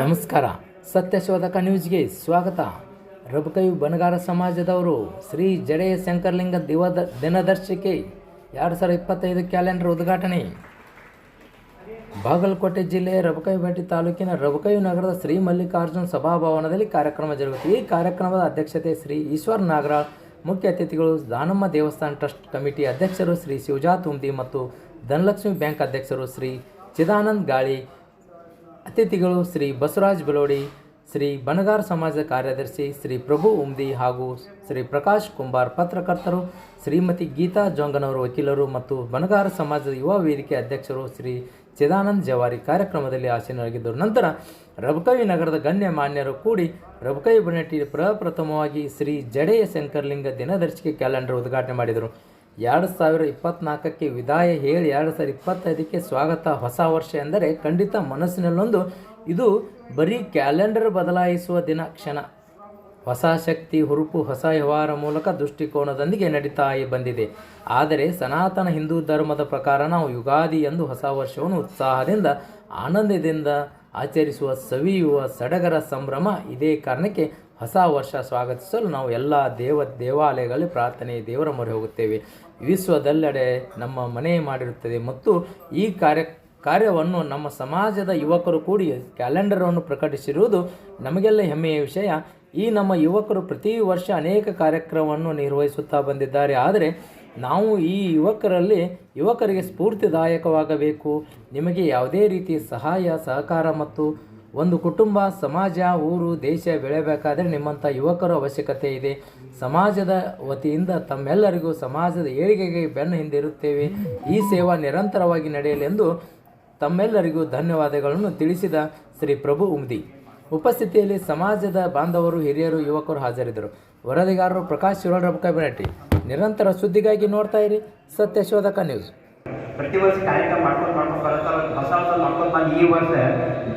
ನಮಸ್ಕಾರ. ಸತ್ಯಶೋಧಕ ನ್ಯೂಸ್ಗೆ ಸ್ವಾಗತ. ರಬಕೈ ಬನಗಾರ ಸಮಾಜದವರು ಶ್ರೀ ಜಡೆಯ ಶಂಕರಲಿಂಗ ದಿವದ ದಿನದರ್ಶಿಕೆ ಎರಡು ಸಾವಿರದ ಇಪ್ಪತ್ತೈದು ಕ್ಯಾಲೆಂಡರ್ ಉದ್ಘಾಟನೆ. ಬಾಗಲಕೋಟೆ ಜಿಲ್ಲೆಯ ರಬಕೈಬೆಟ್ಟಿ ತಾಲೂಕಿನ ರಬಕೈ ನಗರದ ಶ್ರೀ ಮಲ್ಲಿಕಾರ್ಜುನ ಸಭಾಭವನದಲ್ಲಿ ಕಾರ್ಯಕ್ರಮ ಜರುಗುತ್ತದೆ. ಈ ಕಾರ್ಯಕ್ರಮದ ಅಧ್ಯಕ್ಷತೆ ಶ್ರೀ ಈಶ್ವರ್ ನಾಗರಾಳ್, ಮುಖ್ಯ ಅತಿಥಿಗಳು ದಾನಮ್ಮ ದೇವಸ್ಥಾನ ಟ್ರಸ್ಟ್ ಕಮಿಟಿ ಅಧ್ಯಕ್ಷರು ಶ್ರೀ ಶಿವಜಾ ತುಂಬಿ ಮತ್ತು ಧನಲಕ್ಷ್ಮಿ ಬ್ಯಾಂಕ್ ಅಧ್ಯಕ್ಷರು ಶ್ರೀ ಚಿದಾನಂದ್ ಗಾಳಿ ಅತಿಥಿಗಳು ಶ್ರೀ ಬಸವರಾಜ್ ಬಲೋಡಿ, ಶ್ರೀ ಬನಗಾರ್ ಸಮಾಜದ ಕಾರ್ಯದರ್ಶಿ ಶ್ರೀ ಪ್ರಭು ಉಮ್ದಿ ಹಾಗೂ ಶ್ರೀ ಪ್ರಕಾಶ್ ಕುಂಬಾರ್ ಪತ್ರಕರ್ತರು, ಶ್ರೀಮತಿ ಗೀತಾ ಜೋಂಗನವರು ವಕೀಲರು ಮತ್ತು ಬಣಗಾರ ಸಮಾಜದ ಯುವ ವೇದಿಕೆ ಅಧ್ಯಕ್ಷರು ಶ್ರೀ ಚಿದಾನಂದ್ ಜವಾರಿ ಕಾರ್ಯಕ್ರಮದಲ್ಲಿ ಆಸೀನರಾಗಿದ್ದರು. ನಂತರ ರಬಕವಿ ನಗರದ ಗಣ್ಯ ಮಾನ್ಯರು ಕೂಡಿ ರಬಕವಿ ಬನಟ್ಟಿ ಪ್ರಪ್ರಥಮವಾಗಿ ಶ್ರೀ ಜಡೆಯ ಶಂಕರಲಿಂಗ ದಿನದರ್ಶಿಕೆ ಕ್ಯಾಲೆಂಡರ್ ಉದ್ಘಾಟನೆ ಮಾಡಿದರು. ಎರಡು ಸಾವಿರ ಇಪ್ಪತ್ತ್ನಾಲ್ಕಕ್ಕೆ ವಿದಾಯ ಹೇಳಿ ಎರಡು ಸಾವಿರ ಇಪ್ಪತ್ತೈದಕ್ಕೆ ಸ್ವಾಗತ. ಹೊಸ ವರ್ಷ ಎಂದರೆ ಖಂಡಿತ ಮನಸ್ಸಿನಲ್ಲೊಂದು. ಇದು ಬರೀ ಕ್ಯಾಲೆಂಡರ್ ಬದಲಾಯಿಸುವ ದಿನ, ಕ್ಷಣ. ಹೊಸ ಶಕ್ತಿ, ಹುರುಪು, ಹೊಸ ವ್ಯವಹಾರ ಮೂಲಕ ದೃಷ್ಟಿಕೋನದೊಂದಿಗೆ ನಡೀತಾ ಬಂದಿದೆ. ಆದರೆ ಸನಾತನ ಹಿಂದೂ ಧರ್ಮದ ಪ್ರಕಾರ ನಾವು ಯುಗಾದಿ ಎಂದು ಹೊಸ ವರ್ಷವನ್ನು ಉತ್ಸಾಹದಿಂದ, ಆನಂದದಿಂದ ಆಚರಿಸುವ, ಸವಿಯುವ, ಸಡಗರ ಸಂಭ್ರಮ ಇದೇ ಕಾರಣಕ್ಕೆ ಹೊಸ ವರ್ಷ ಸ್ವಾಗತಿಸಲು ನಾವು ಎಲ್ಲ ದೇವ ದೇವಾಲಯಗಳಲ್ಲಿ ಪ್ರಾರ್ಥನೆ ದೇವರ ಮೊರೆ ಹೋಗುತ್ತೇವೆ. ವಿಶ್ವದೆಲ್ಲೆಡೆ ನಮ್ಮ ಮನೆ ಮಾಡಿರುತ್ತದೆ ಮತ್ತು ಈ ಕಾರ್ಯ ಕಾರ್ಯವನ್ನು ನಮ್ಮ ಸಮಾಜದ ಯುವಕರು ಕೂಡಿ ಕ್ಯಾಲೆಂಡರನ್ನು ಪ್ರಕಟಿಸಿರುವುದು ನಮಗೆಲ್ಲ ಹೆಮ್ಮೆಯ ವಿಷಯ. ಈ ನಮ್ಮ ಯುವಕರು ಪ್ರತಿ ವರ್ಷ ಅನೇಕ ಕಾರ್ಯಕ್ರಮವನ್ನು ನಿರ್ವಹಿಸುತ್ತಾ ಬಂದಿದ್ದಾರೆ. ಆದರೆ ನಾವು ಈ ಯುವಕರಲ್ಲಿ ಯುವಕರಿಗೆ ಸ್ಫೂರ್ತಿದಾಯಕವಾಗಬೇಕು. ನಿಮಗೆ ಯಾವುದೇ ರೀತಿಯ ಸಹಾಯ, ಸಹಕಾರ ಮತ್ತು ಒಂದು ಕುಟುಂಬ, ಸಮಾಜ, ಊರು, ದೇಶ ಬೆಳೆಯಬೇಕಾದರೆ ನಿಮ್ಮಂಥ ಯುವಕರ ಅವಶ್ಯಕತೆ ಇದೆ. ಸಮಾಜದ ವತಿಯಿಂದ ತಮ್ಮೆಲ್ಲರಿಗೂ ಸಮಾಜದ ಏಳಿಗೆಗೆ ಬೆನ್ನು ಹಿಂದಿರುತ್ತೇವೆ. ಈ ಸೇವಾ ನಿರಂತರವಾಗಿ ನಡೆಯಲೆಂದು ತಮ್ಮೆಲ್ಲರಿಗೂ ಧನ್ಯವಾದಗಳನ್ನು ತಿಳಿಸಿದ ಶ್ರೀ ಪ್ರಭು ಉಮ್ದಿ. ಉಪಸ್ಥಿತಿಯಲ್ಲಿ ಸಮಾಜದ ಬಾಂಧವರು, ಹಿರಿಯರು, ಯುವಕರು ಹಾಜರಿದ್ದರು. ವರದಿಗಾರರು ಪ್ರಕಾಶ್ ಶಿವರಬಕ ಕಬಿನಟ್ಟಿ. ನಿರಂತರ ಸುದ್ದಿಗಾಗಿ ನೋಡ್ತಾ ಇರಿ ಸತ್ಯಶೋಧಕ ನ್ಯೂಸ್. ಪ್ರತಿ ವರ್ಷ ಕಾರ್ಯಕ್ರಮ ಮಾಡ್ಕೊಂಡು ಮಾಡ್ಕೊಂಡು ಬರತ್ತಾರ ಹೊಸ ಹೊಸ ಮಾಡ್ಕೊಂಡು ಬಂದು ಈ ವರ್ಷ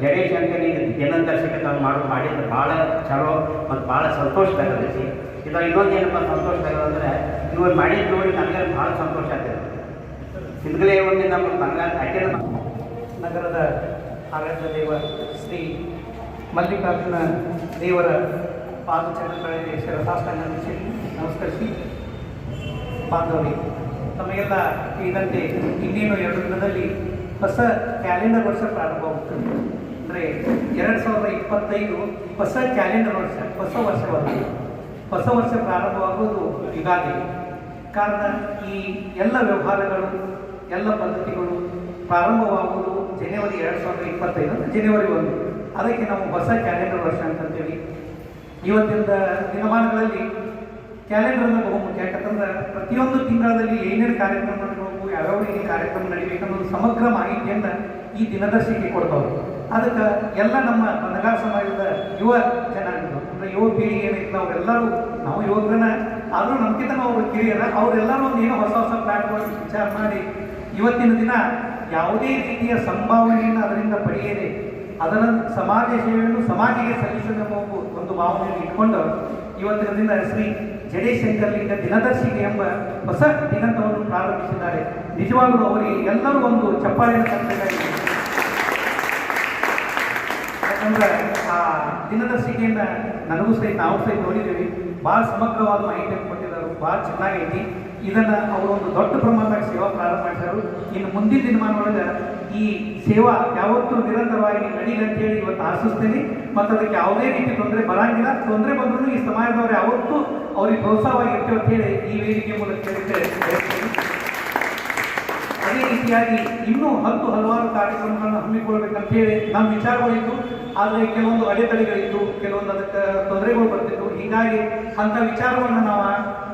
ಜಡೇಶ್ ಅಂತೇಳಿ ದಿನದರ್ಶಕ ತಾವು ಮಾಡೋದು ಮಾಡಿದ್ರೆ. ಭಾಳ ಚಲೋ ಮತ್ತು ಭಾಳ ಸಂತೋಷದಾಗತೈತಿ ಇದು ಇನ್ನೊಂದು ಏನಪ್ಪ ಸಂತೋಷ ಸಂತೋಷದಾಗದಂದ್ರೆ ಇವ್ರು ಮಾಡಿದ ನೋಡಿ ನನಗೆ ಭಾಳ ಸಂತೋಷ ಆಗ್ತದೆ. ಹಿಂದ್ಗಡೆ ಒಂದು ನಮ್ಮ ಬಂಗಾರ ಹಾಕಿದ ನಗರದ ಆರಾಧ್ಯ ದೇವ ಶ್ರೀ ಮಲ್ಲಿಕಾರ್ಜುನ ದೇವರ ಪಾದಚರಣಗಳಲ್ಲಿ ಶಿರಸಾಷ್ಟಾಂಗ ನಮಸ್ಕರಿಸಿ. ಬಾಂಧವರಿ ತಮಗೆಲ್ಲ ಇದಂತೆ ಇನ್ನೇನು ಎರಡು ದಿನದಲ್ಲಿ ಹೊಸ ಕ್ಯಾಲೆಂಡರ್ ವರ್ಷ ಪ್ರಾರಂಭವಾಗುತ್ತದೆ ಅಂದರೆ ಎರಡು ಸಾವಿರದ ಇಪ್ಪತ್ತೈದು ಹೊಸ ಕ್ಯಾಲೆಂಡರ್ ವರ್ಷ, ಹೊಸ ವರ್ಷವಲ್ಲ. ಹೊಸ ವರ್ಷ ಪ್ರಾರಂಭವಾಗುವುದು ಯುಗಾದಿ. ಕಾರಣ ಈ ಎಲ್ಲ ವ್ಯವಹಾರಗಳು, ಎಲ್ಲ ಪದ್ಧತಿಗಳು ಪ್ರಾರಂಭವಾಗುವುದು ಜನವರಿ ಎರಡು ಸಾವಿರದ ಇಪ್ಪತ್ತೈದು ಜನವರಿ ಒಂದು. ಅದಕ್ಕೆ ನಾವು ಹೊಸ ಕ್ಯಾಲೆಂಡರ್ ವರ್ಷ ಅಂತಂತೇಳಿ. ಇವತ್ತಿನ ದಿನಮಾನಗಳಲ್ಲಿ ಕ್ಯಾಲೆಂಡರ್ನ ಮುಖ್ಯ ಯಾಕಂತಂದ್ರೆ ಪ್ರತಿಯೊಂದು ತಿಂಗಳಲ್ಲಿ ಏನೇನು ಕಾರ್ಯಕ್ರಮ ನಡೀಬೇಕು ಯಾವ್ಯಾವ ರೀತಿ ಕಾರ್ಯಕ್ರಮ ನಡಿಬೇಕು ಅನ್ನೋದು ಸಮಗ್ರ ಮಾಹಿತಿಯನ್ನು ಈ ದಿನದರ್ಶಿಕೆ ಕೊಡ್ತಾವೆ ಅದಕ್ಕೆ ಎಲ್ಲ ನಮ್ಮ ಬನಗಾರ ಸಮಾಜದ ಯುವ ಜನಾಂಗ ಅಂದ್ರೆ ಯುವ ಪೀಳಿಗೆ ಏನೈತೆ ಅವರೆಲ್ಲರೂ ನಾವು ಯುವಕರನ್ನ ಆದರೂ ನಮ್ಗಿಂತ ನಾವು ಕಿರಿಯರ, ಅವರೆಲ್ಲರೂ ಒಂದು ಏನೋ ಹೊಸ ಹೊಸ ಪ್ಲಾಟ್ಫಾರ್ಮ್ ವಿಚಾರ ಮಾಡಿ ಇವತ್ತಿನ ದಿನ ಯಾವುದೇ ರೀತಿಯ ಸಂಭಾವನೆಯನ್ನು ಅದರಿಂದ ಪಡೆಯದೆ ಅದರ ಸಮಾಜ ಸೇವೆಯನ್ನು ಸಮಾಜಿಗೆ ಸಲ್ಲಿಸಬೇಕು ಒಂದು ಭಾವನೆಯನ್ನು ಇಟ್ಕೊಂಡು ಇವತ್ತಿನ ದಿನ ಶ್ರೀ ಜಡೇಶಂಕರ್ಲಿಂಗ ದಿನದರ್ಶಿಗೆ ಎಂಬ ಹೊಸ ದಿನಂತವನ್ನು ಪ್ರಾರಂಭಿಸಿದ್ದಾರೆ. ನಿಜವಾಗಲೂ ಅವರಿಗೆ ಎಲ್ಲರೂ ಒಂದು ಚಪ್ಪಾಳೆಯನ್ನು ತರಬೇಕಾಗಿದೆ ಯಾಕಂದ್ರೆ ಆ ದಿನದರ್ಶಿಕೆಯನ್ನ ನನಗೂ ಸಹಿತ ನಾವು ಸಹಿತ ನೋಡಿದ್ದೀವಿ. ಭಾಳ ಸಮಗ್ರವಾದ ಮಾಹಿತಿಯನ್ನು ಕೊಟ್ಟಿದ್ದಾರೆ. ಭಾಳ ಚೆನ್ನಾಗೈತಿ. ಇದನ್ನ ಅವರು ಒಂದು ದೊಡ್ಡ ಪ್ರಮಾಣದಾಗ ಸೇವಾ ಪ್ರಾರಂಭ ಮಾಡಿದರು ಇನ್ನು ಮುಂದಿನ ದಿನಮಾನದೊಳಗೆ ಈ ಸೇವಾ ಯಾವತ್ತೂ ನಿರಂತರವಾಗಿ ನಡೀಲಿ ಅಂತೇಳಿ ಇವತ್ತು ಆಶಿಸ್ತೇನೆ. ಮತ್ತು ಅದಕ್ಕೆ ಯಾವುದೇ ರೀತಿ ತೊಂದರೆ ಬರಂಗಿಲ್ಲ. ತೊಂದರೆ ಬಂದರೂ ಈ ಸಮಾಜದವರು ಯಾವತ್ತೂ ಅವ್ರಿಗೆ ಪ್ರೋತ್ಸಾಹವಾಗಿರ್ತೇವೆ ಅಂತ ಹೇಳಿ ಈ ವೇದಿಕೆ ಮೂಲಕ ಅದೇ ರೀತಿಯಾಗಿ ಇನ್ನೂ ಹತ್ತು ಹಲವಾರು ಕಾರ್ಯಕ್ರಮಗಳನ್ನು ಹಮ್ಮಿಕೊಳ್ಬೇಕಂತ ಹೇಳಿ ನಮ್ಮ ವಿಚಾರಗಳಿತ್ತು ಆದರೆ ಕೆಲವೊಂದು ಅಡೆತಡೆಗಳಿತ್ತು ಕೆಲವೊಂದು ಅದಕ್ಕೆ ತೊಂದರೆಗಳು ಬರ್ತಿತ್ತು ಹೀಗಾಗಿ ಅಂಥ ವಿಚಾರವನ್ನು ನಾವು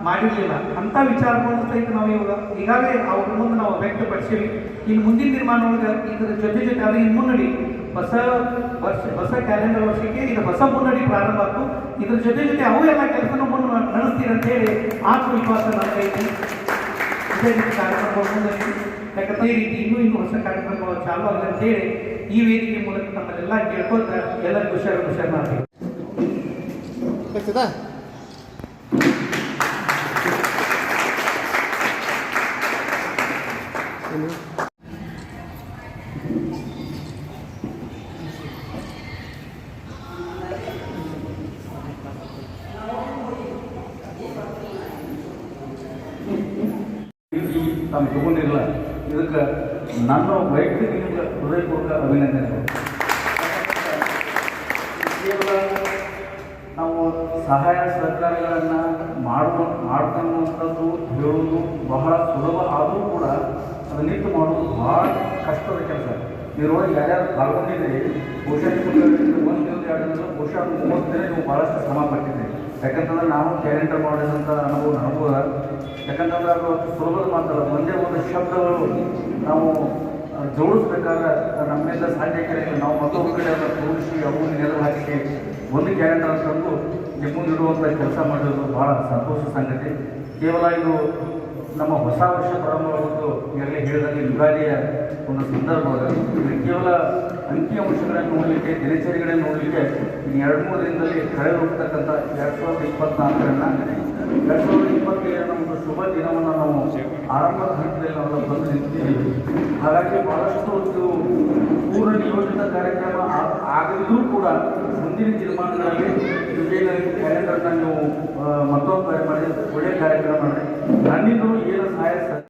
ಮಾಡಿರಲಿಲ್ಲ. ಅಂಥ ವಿಚಾರಗಳನ್ನು ಸಹಿತ ನಾವು ಇವಾಗ ಈಗಾಗಲೇ ಅವ್ರ ಮುಂದೆ ನಾವು ವ್ಯಕ್ತಪಡಿಸಿವಿ. ಇನ್ನು ಮುಂದಿನ ನಿರ್ಮಾಣ ಒಳಗೆ ಇದರ ಜೊತೆ ಜೊತೆ ಅದು ಇನ್ನು ಮುನ್ನಡಿ ಹೊಸ ವರ್ಷ, ಹೊಸ ಕ್ಯಾಲೆಂಡರ್ ವರ್ಷಕ್ಕೆ ಇದು ಹೊಸ ಮುನ್ನಡಿ ಪ್ರಾರಂಭ ಆಯಿತು ಇದ್ರ ಜೊತೆ ಜೊತೆ ಅವು ಎಲ್ಲ ಕೆಲಸನ ಮುನ್ನ ನಡೆಸ್ತೀರಂತ ಹೇಳಿ ಆತ್ಮವಿಶ್ವಾಸ ಕಾರ್ಯಕ್ರಮಗಳು ಮುಂದುವರಿಸಿ. ಯಾಕಂದ್ರೆ ರೀತಿ ಇನ್ನೂ ಇನ್ನೂ ಹೊಸ ಕಾರ್ಯಕ್ರಮಗಳು ಚಾಲು ಆಗಲಿ ಈ ವೇದಿಕೆ ಮೂಲಕ ತಮ್ಮಲ್ಲೆಲ್ಲ ಕೇಳ್ಕೊತ ಎಲ್ಲ ಖುಷಿಯಾಗಿ ಖುಷಿಯಾಗಿ ಮಾಡ್ತೀವಿ. ತಗೊಂಡಿರಲ್ಲ ಇದಕ್ಕೆ ನನ್ನ ವೈಯಕ್ತಿಕ ಹೃದಯಪೂರ್ವಕ ಅಭಿನಂದನೆಗಳು ಕೇವಲ ನಾವು ಸಹಾಯ ಸಹಕಾರಗಳನ್ನು ಮಾಡುವ ಮಾಡ್ತಕ್ಕಂಥದ್ದು ಹೇಳುವುದು ಬಹಳ ಸುಲಭ ಆದರೂ ಕೂಡ ಅದು ನಿಂತು ಮಾಡುವುದು ಭಾಳ ಕಷ್ಟದ ಕೆಲಸ ಇದರೊಳಗೆ ಯಾರ್ಯಾರು ಪಾಲ್ಗೊಂಡಿದ್ದೀರಿ, ಬಹುಶಃ ಒಂದು ಎರಡು ದಿನ ಬಹುಶಃ ಮೂವತ್ತು ದಿನ ನೀವು ಭಾಳಷ್ಟು ಶ್ರಮ ಪಟ್ಟಿದ್ದೀರಿ ಯಾಕಂತಂದ್ರೆ ನಾವು ಕ್ಯಾಲೆಂಡರ್ ಮಾಡಿದಂಥ ಅನುಭವ ಅದ. ಯಾಕಂತಂದ್ರೆ ಅದು ಅಷ್ಟು ಸುಲಭದ ಮಾತಲ್ಲ, ಒಂದೇ ಒಂದು ಶಬ್ದಗಳು ನಾವು ಜೋಡಿಸ್ಬೇಕಾದ್ರೆ ನಮ್ಮೆಲ್ಲ ಸಾಧ್ಯ ನಾವು ಮತ್ತೊಂದು ಕಡೆ ಎಲ್ಲ ತೋರಿಸಿ ಅವು ನೆಲವು ಹಾಕಿ ಒಂದು ಕ್ಯಾಲೆಂಡರ್ ಅಂತಂದು ಇಡುವಂಥ ಕೆಲಸ ಮಾಡಿರೋದು ಭಾಳ ಸಂತೋಷ ಸಂಗತಿ. ಕೇವಲ ಇದು ನಮ್ಮ ಹೊಸ ವರ್ಷ ಪ್ರಾರಂಭವಾಗುವುದು ಈಗಾಗಲೇ ಹೇಳಿದಂಗೆ ಯುಗಾದಿಯ ಒಂದು ಸಂದರ್ಭದಲ್ಲಿ. ಇದು ಕೇವಲ ಅಂಕಿ ಅಂಶಗಳನ್ನು ನೋಡಲಿಕ್ಕೆ, ದಿನಚರಿಗಳನ್ನು ನೋಡಲಿಕ್ಕೆ ಇನ್ನು ಎರಡು ಮೂರು ದಿನದಲ್ಲಿ ಕಳೆದು ಹೋಗ್ತಕ್ಕಂಥ ಎರಡು ಸಾವಿರದ ಇಪ್ಪತ್ನಾಲ್ಕರನ್ನು, ಎರಡು ಸಾವಿರದ ಇಪ್ಪತ್ತೇಳರ ಒಂದು ಶುಭ ದಿನವನ್ನು ನಾವು ಆರಂಭದ ಹಂತದಲ್ಲಿ ನಾವು ಬಂದು ನಿಂತಿದ್ದೀವಿ ಹಾಗಾಗಿ ಬಹಳಷ್ಟು ಒಂದು ಪೂರ್ವ ನಿಯೋಜಿತ ಕಾರ್ಯಕ್ರಮ ಆ- ಆಗದಿದ್ರೂ ಕೂಡ ಮುಂದಿನ ದಿನಮಾನಗಳಲ್ಲಿ ಕ್ಯಾಲೆಂಡರ್ನ ನೀವು ಮತ್ತೊಂದು ಬಾರಿ ಒಳ್ಳೆಯ ಕಾರ್ಯಕ್ರಮ ಮಾಡಿ ನನ್ನಿಂದಲೂ ಏನು ಸಹಾಯ ಸ-